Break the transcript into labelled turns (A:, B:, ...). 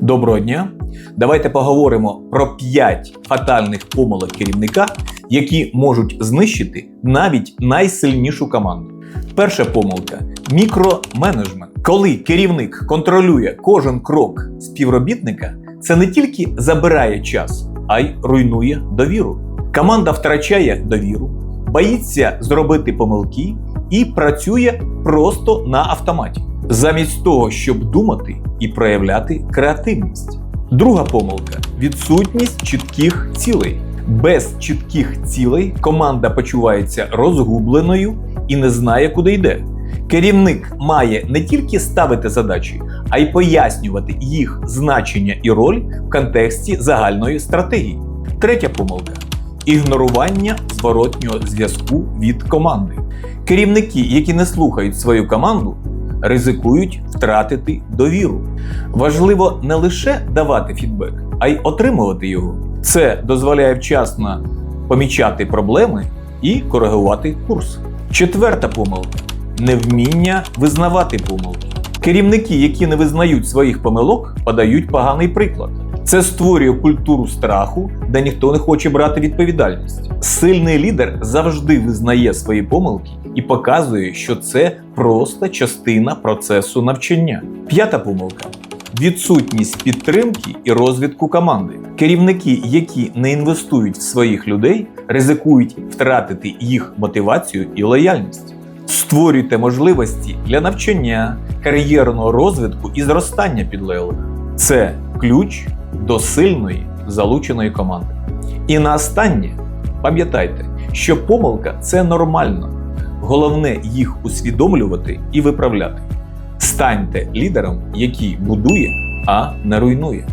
A: Доброго дня! Давайте поговоримо про 5 фатальних помилок керівника, які можуть знищити навіть найсильнішу команду. Перша помилка мікроменеджмент. Коли керівник контролює кожен крок співробітника, це не тільки забирає час, а й руйнує довіру. Команда втрачає довіру, боїться зробити помилки і працює просто на автоматі, замість того, щоб думати і проявляти креативність. Друга помилка відсутність чітких цілей. Без чітких цілей команда почувається розгубленою і не знає, куди йде. Керівник має не тільки ставити задачі, а й пояснювати їх значення і роль в контексті загальної стратегії. Третя помилка ігнорування зворотнього зв'язку від команди. Керівники, які не слухають свою команду, ризикують втратити довіру. Важливо не лише давати фідбек, а й отримувати його. Це дозволяє вчасно помічати проблеми і коригувати курс. Четверта помилка невміння визнавати помилки. Керівники, які не визнають своїх помилок, подають поганий приклад. Це створює культуру страху, де ніхто не хоче брати відповідальність. Сильний лідер завжди визнає свої помилки і показує, що це просто частина процесу навчання. П'ята помилка відсутність підтримки і розвитку команди. Керівники, які не інвестують в своїх людей, ризикують втратити їх мотивацію і лояльність. Створюйте можливості для навчання, кар'єрного розвитку і зростання підлеглих. Це ключ до сильної залученої команди. І на останнє пам'ятайте, що помилка це нормально. Головне їх усвідомлювати і виправляти. Станьте лідером, який будує, а не руйнує.